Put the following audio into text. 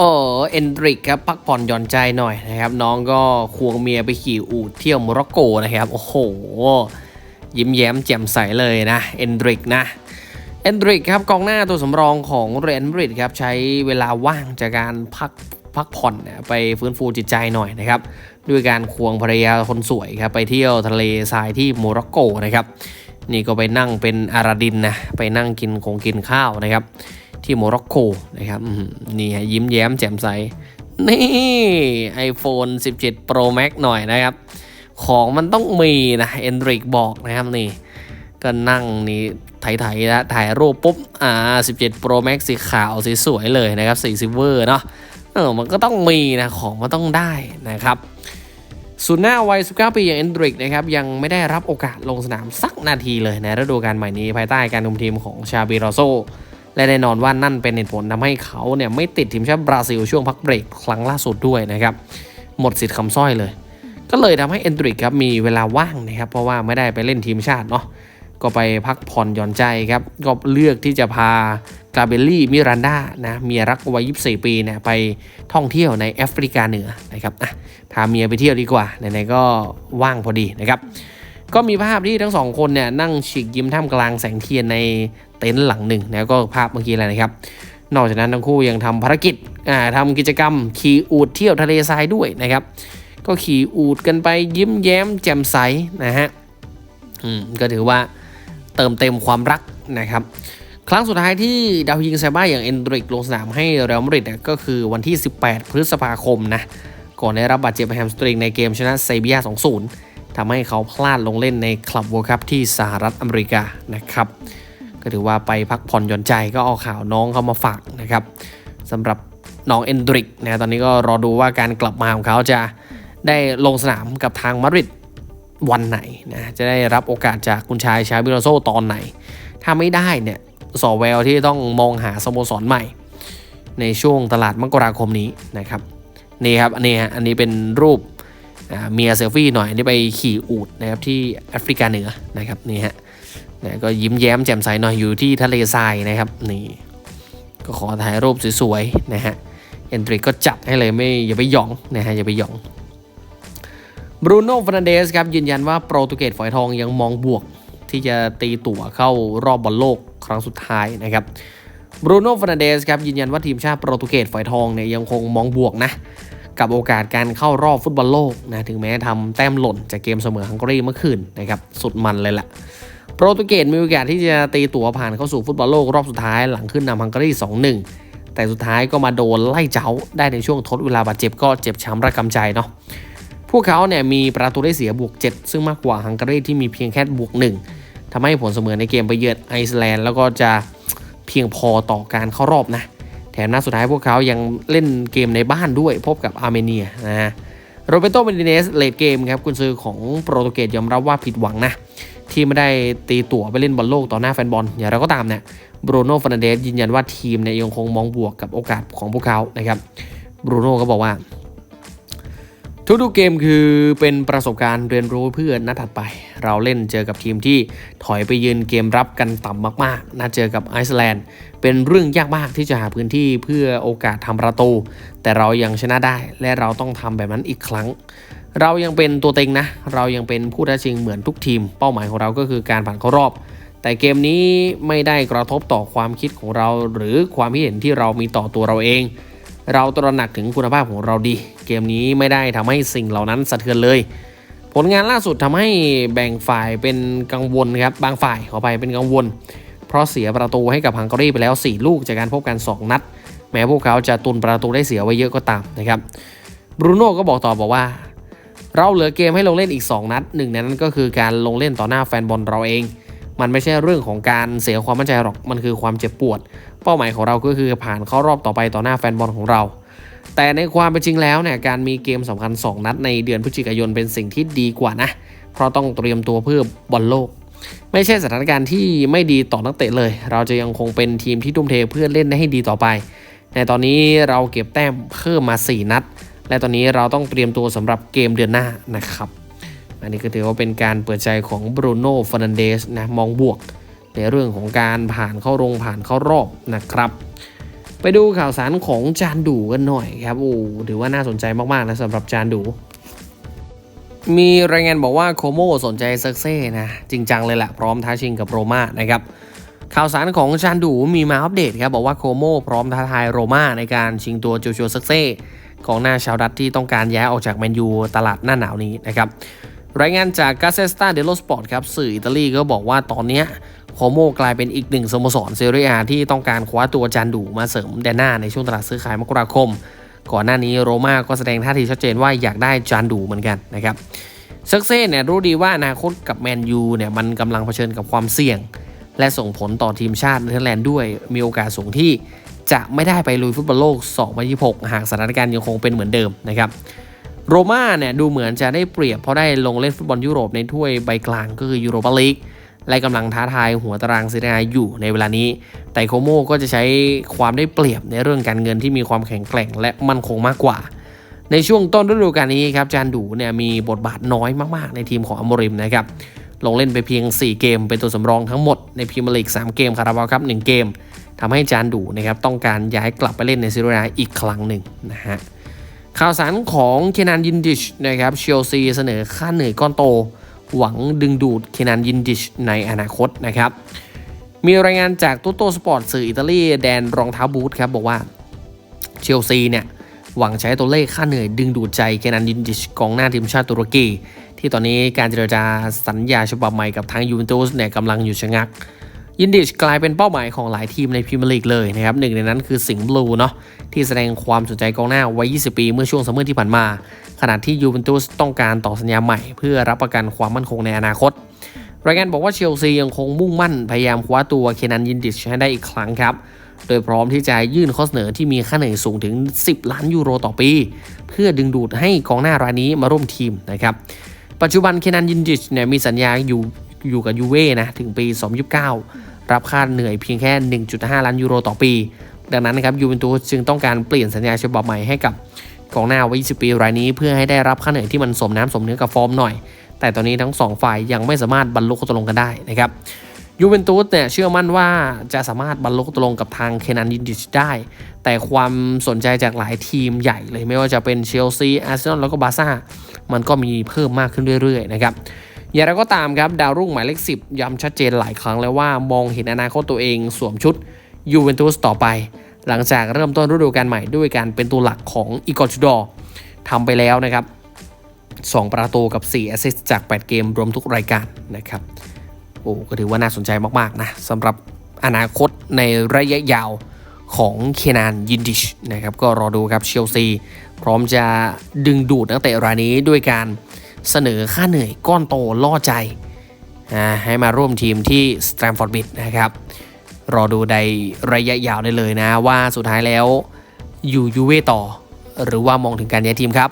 โอ้เอนดริกครับพักผ่อนหย่อนใจหน่อยนะครับ น้องก็ควงเมียไปขี่อูฐเที่ยวโมร็อกโกนะครับ โอ้โห ยิ้มแย้มแจ่มใสเลยนะเอนดริกนะเอนดริกครับกองหน้าตัวสำรองของเรอัลมาดริดครับใช้เวลาว่างจากการพักพักผ่อนไปฟื้นฟูจิตใจหน่อยนะครับ ด้วยการควงภรรยาคนสวยครับไปเที่ยวทะเลทรายที่โมร็อกโกนะครับ นี่ก็ไปนั่งเป็นอาราดินนะไปนั่งกินคงกินข้าวนะครับ ที่โมร็อกโกนะครับนี่ฮะยิ้มแย้มแจ่มใส นี่ iPhone 17 Pro Max หน่อยนะครับ ของมันต้องมีนะเอนดริกบอกนะครับนี่ก็นั่งนี่ถ่ายๆนะถ่ายรูปปุ๊บ อ่า 17 Pro Max สีขาวสีสวยเลยนะครับสีซิลเวอร์เนาะเออมันก็ต้องมีนะของมันต้องได้นะครับสุดหน้าวัย19ปีอย่างเอนดริกนะครับยังไม่ได้รับโอกาสลงสนามสักนาทีเลยในฤดูกาลใหม่นี้ภายใต้การคุมทีมของชาบิโรโซ และแน่นอนว่านั่นเป็นเหตุผลทำให้เขาเนี่ยไม่ติดทีมชาติบราซิลช่วงพักเบรกครั้งล่าสุดด้วยนะครับ หมดสิทธิ์คำสร้อยเลย ก็เลยทำให้เอนดริกครับมีเวลาว่างนะครับเพราะว่าไม่ได้ไปเล่นทีมชาติเนาะก็ไปพักผ่อนหย่อนใจครับ ก็เลือกที่จะพากาเบลลี่มิรันดานะเมียรักวัย 24 ปีเนี่ยไปท่องเที่ยวในแอฟริกาเหนือนะครับอะพาเมียไปเที่ยวดีกว่าไหนๆก็ว่างพอดีนะครับ ก็มีภาพที่ทั้งสองคนเนี่ยนั่งฉีกยิ้มท่ามกลางแสงเทียนใน เต็นท์หลังหนึ่งแล้วก็ภาพเมื่อกี้อะไรนะครับ นอกจากนั้นทั้งคู่ยังทำภารกิจอ่าทำกิจกรรม ขี่อูดเที่ยวทะเลทรายด้วยนะครับ ก็ขี่อูดกันไปยิ้มแย้มแจ่มใสนะฮะอืมก็ถือว่าเติมเต็มความรักนะครับ ครั้งสุดท้ายที่ดาวยิงไซบ้าอย่างเอนดริกลงสนามให้เรอัลมาดริดก็คือวันที่ 18 พฤษภาคมนะก่อนได้รับบาดเจ็บแฮมสตริงในเกมชนะเซบียา2-0ทำให้เขาพลาดลงเล่นในคลับ World Cup ที่สหรัฐอเมริกานะครับ ก็ถือว่าไปพักผ่อนหย่อนใจก็เอาข่าวน้องเขามาฝากนะครับสำหรับน้องเอนดริกนะตอนนี้ก็รอดูว่าการกลับมาของเขาจะได้ลงสนามกับทางมาดริดวันไหนนะจะได้รับโอกาสจากคุณชายชาบิโรโซตอนไหน ถ้าไม่ได้เนี่ยสอแววที่ต้องมองหาสโมสรใหม่ ในช่วงตลาดมกราคมนี้นะครับนี่ครับอันนี้ฮะอันนี้เป็นรูปเมียเซลฟี่หน่อย อันนี่ไปขี่อูดนะครับที่แอฟริกาเหนือนะครับนี่ฮะ นะก็ยิ้มแย้มแจ่มใสหน่อยอยู่ที่ทะเลทรายนะครับนี่ก็ขอถ่ายรูปสวยๆนะฮะเอนดริกก็จัดให้เลยไม่อย่าไปหยองนะฮะอย่าไปหยองบรูโน่ฟ r น a นเดสครับยืนยันว่าโปรตุเกสฝอยทองยังมองบวกที่จะตีตั๋วเข้ารอบบอลโลกครั้งสุดท้ายนะครับบรูโน่ฟ r น a นเดสครับยืนยันว่าทีมชาติโปรตุเกสฝอยทองเนี่ยยังคงมองบวกนะกับโอกาสการเข้ารอบฟุตบอลโลกนะถึงแม้ทำแต้มหล่นจากเกมเสมอฮังการีเมื่อคืนนะครับสุดมันเลยแหละ โปรตุเกสมีโอกาสที่จะตีตั๋วผ่านเข้าสู่ฟุตบอลโลกรอบสุดท้ายหลังขึ้นนำฮังการี 2-1 แต่สุดท้ายก็มาโดนไล่เจ้าได้ในช่วงทดเวลาบาดเจ็บก็เจ็บช้ำระกำใจเนาะพวกเขาเนี่ยมีประตูได้เสียบวก 7 ซึ่งมากกว่าฮังการีที่มีเพียงแค่บวก 1ทำให้ผลเสมอในเกมไปเยือนไอซ์แลนด์แล้วก็จะเพียงพอต่อการเข้ารอบนะแถมนัดสุดท้ายพวกเขายังเล่นเกมในบ้านด้วยพบกับอาร์เมเนียนะฮะโรเบโตเมดิเนสเลดเกมครับกุนซือของโปรตุเกสยอมรับว่าผิดหวังนะ ที่ไม่ได้ตีตั๋วไปเล่นบอลโลกต่อหน้าแฟนบอลอย่างไรก็ตามเนี่ยบรูโน่ฟ r น a นเดสยืนยันว่าทีมเนี่ยยังคงมองบวกกับโอกาสของพวกเขานะครับบรูโน่ก็บอกว่า ทุกๆเกมคือเป็นประสบการณ์เรียนรู้เพื่อนัดถัดไป เราเล่นเจอกับทีมที่ถอยไปยืนเกมรับกันต่ำมากๆนัดเจอกับไอซ์แลนด์เป็นเรื่องยากมากที่จะหาพื้นที่เพื่อโอกาสทำประตู แต่เรายังชนะได้และเราต้องทำแบบนั้นอีกครั้ง เรายังเป็นตัวเต็งนะ เรายังเป็นผู้ท้าชิงเหมือนทุกทีม เป้าหมายของเราก็คือการผ่านเข้ารอบ แต่เกมนี้ไม่ได้กระทบต่อความคิดของเรา หรือความคิดเห็นที่เรามีต่อตัวเราเอง เราตระหนักถึงคุณภาพของเราดี เกมนี้ไม่ได้ทำให้สิ่งเหล่านั้นสะเทือนเลย ผลงานล่าสุดทำให้แบ่งฝ่ายเป็นกังวลครับ บางฝ่ายขอไปเป็นกังวล เพราะเสียประตูให้กับฮังการีไปแล้ว 4 ลูกจากการพบกัน 2 นัด แม้พวกเขาจะตุนประตูได้เสียไว้เยอะก็ตามนะครับ บรูโน่ก็บอกต่อบอกว่า เราเหลือเกมให้ลงเล่นอีก 2 นัดหนึ่งในนั้นก็คือการลงเล่นต่อหน้าแฟนบอลเราเอง มันไม่ใช่เรื่องของการเสียความมั่นใจหรอกมันคือความเจ็บปวด เป้าหมายของเราก็คือผ่านเข้ารอบต่อไปต่อหน้าแฟนบอลของเรา แต่ในความเป็นจริงแล้วเนี่ยการมีเกมสำคัญ 2 นัดในเดือนพฤศจิกายนเป็นสิ่งที่ดีกว่านะ เพราะต้องเตรียมตัวเพื่อบอลโลก ไม่ใช่สถานการณ์ที่ไม่ดีต่อนักเตะเลย เราจะยังคงเป็นทีมที่ทุ่มเทเพื่อเล่นให้ดีต่อไป ในตอนนี้เราเก็บแต้มเพิ่มมา 4 นัด และตอนนี้เราต้องเตรียมตัวสำหรับเกมเดือนหน้านะครับ อันนี้ก็ถือว่าเป็นการเปิดใจของบรูโน่ฟ r นันเดสนะมองบวกในเรื่องของการผ่านเข้ารงผ่านเข้ารอบนะครับ ไปดูข่าวสารของจานดูกันหน่อยครับโอ้ถือว่าน่าสนใจมากๆนะสำหรับจานดูมีรายงานบอกว่าโคโมสนใจเซ็กเซ่นะจริงจังเลยแหละพร้อมท้าชิงกับโรม่านะครับข่าวสารของจานดูมีมาอัปเดตครับบอกว่าโคโมพร้อมท้าทายโรม่าในการชิงตัวโจชัวเซ็กเซ่ ของหน้าชาวดัตที่ต้องการย้ายออกจากแมนยูตลาดหน้าหนาวนี้นะครับรายงานจากกาเซสตาเดโลสปอร์ตครับสื่ออิตาลีก็บอกว่าตอนนี้โคโมกลายเป็นอีกหนึ่งสโมสรเซเรียที่ต้องการคว้าตัวจานดูมาเสริมแดนหน้าในช่วงตลาดซื้อขายมกราคม ก่อนหน้านี้โรม่าก็แสดงท่าทีชัดเจนว่าอยากได้จานดูเหมือนกันนะครับเซักเซ่เนี่ยรู้ดีว่าอนาคตกับแมนยูเนี่ยมันกำลังเผชิญกับความเสี่ยง และส่งผลต่อทีมชาติเนเธอร์แลนด์ด้วยมีโอกาสสูงที่ จะไม่ได้ไปลุยฟุตบอลโลก 2026 หากสถานการณ์ยังคงเป็นเหมือนเดิมนะครับโรม่าเนี่ยดูเหมือนจะได้เปรียบเพราะได้ลงเล่นฟุตบอลยุโรปในถ้วยใบกลางก็คือยูโรปาลีกและกำลังท้าทายหัวตารางซีเรียอยู่ในเวลานี้ แต่โคโมก็จะใช้ความได้เปรียบในเรื่องการเงินที่มีความแข็งแกร่งและมั่นคงมากกว่า ในช่วงต้นฤดูกาลนี้ครับจานดูเนี่ยมีบทบาทน้อยมากๆ ในทีมของอมริมนะครับลงเล่นไปเพียง 4 เกมเป็นตัวสำรองทั้งหมดในพรีเมียร์ลีก 3 เกมคาราบาวครับ 1 เกม ทำให้จานดูนะครับต้องการย้ายกลับไปเล่นในซีรียอีกครั้งหนึ่งนะฮะข่าวสารของเคนานยินดิชนะครับเชลซีเสนอค่าเหนื่อยก้อนโต หวังดึงดูดเคนานยินดิชในอนาคตนะครับมีรายงานจากตูโตสปอร์ตสื่ออิตาลีแดนรองเท้าบูทครับบอกว่าเชลซีเนี่ยหวังใช้ตัวเลขค่าเหนื่อยดึงดูดใจเกนันดินดิชกองหน้าทีมชาติตุรกี ที่ตอนนี้การเจรจาสัญญาฉบับใหม่กับทางยูเวนตุสเนี่ยกำลังอยู่ชะงัก ยินดิชกลายเป็นเป้าหมายของหลายทีมในพรีเมียร์ลีกเลยนะครับหนึ่งในนั้นคือสิงห์บลูเนาะที่แสดงความสนใจกองหน้าวัย 20 ปี เมื่อช่วงซัมเมอร์ที่ผ่านมา ขณะที่ยูเวนตุสต้องการต่อสัญญาใหม่ เพื่อรับประกันความมั่นคงในอนาคต รายงานบอกว่าเชลซียังคงมุ่งมั่นพยายามคว้าตัวเคนันยินดิชให้ได้อีกครั้งครับโดยพร้อมที่จะยื่นข้อเสนอที่มีค่าเหนื่อยสูงถึง 10 ล้านยูโรต่อปี เพื่อดึงดูดให้กองหน้ารายนี้มาร่วมทีมนะครับปัจจุบันเคนันยินดิชเนี่ยมีสัญญาอยู่ อยู่กับยูเว่นะถึงปี 2029 รับค่าเหนื่อยเพียงแค่ 1.5 ล้านยูโรต่อปี ดังนั้นนะครับยูเวนตุสจึงต้องการเปลี่ยนสัญญาฉบับใหม่ให้กับกองหน้าวัย 20 ปีรายนี้เพื่อให้ได้รับค่าเหนื่อยที่มันสมน้ำสมเนื้อกับฟอร์มหน่อย แต่ตอนนี้ทั้งสองฝ่ายยังไม่สามารถบรรลุข้อตกลงกันได้นะครับยูเวนตุสเนี่ยเชื่อมั่นว่าจะสามารถบรรลุข้อตกลงกับทางเคนนันยินดิชได้ แต่ความสนใจจากหลายทีมใหญ่เลยไม่ว่าจะเป็นเชลซีอาร์เซนอลแล้วก็บาร์ซ่ามันก็มีเพิ่มมากขึ้นเรื่อยๆนะครับ อย่างไรก็ตามครับดาวรุ่งหมายเลข 10 ย้ำชัดเจนหลายครั้งแล้วว่ามองเห็นอนาคตตัวเองสวมชุดยูเวนตุสต่อไป หลังจากเริ่มต้นฤดูกาลใหม่ด้วยการเป็นตัวหลักของอีกอร์จูดอทำไปแล้วนะครับ 2 ประตูกับ 4 แอสซิสต์จาก 8 เกมรวมทุกรายการนะครับโอ้ก็ถือว่าน่าสนใจมากๆนะสำหรับอนาคตในระยะยาวของเคนานยินดิชนะครับก็รอดูครับเชลซีพร้อมจะดึงดูดนักเตะรายนี้ด้วยการ เสนอค่าเหนื่อยก้อนโตล่อใจอให้มาร่วมทีมที่สแตมฟอร์ดบิดนะครับรอดูในระยะยาวได้เลยนะ ว่าสุดท้ายแล้วอยู่ยูเว่ต่อ หรือว่ามองถึงการย้ายทีมครับ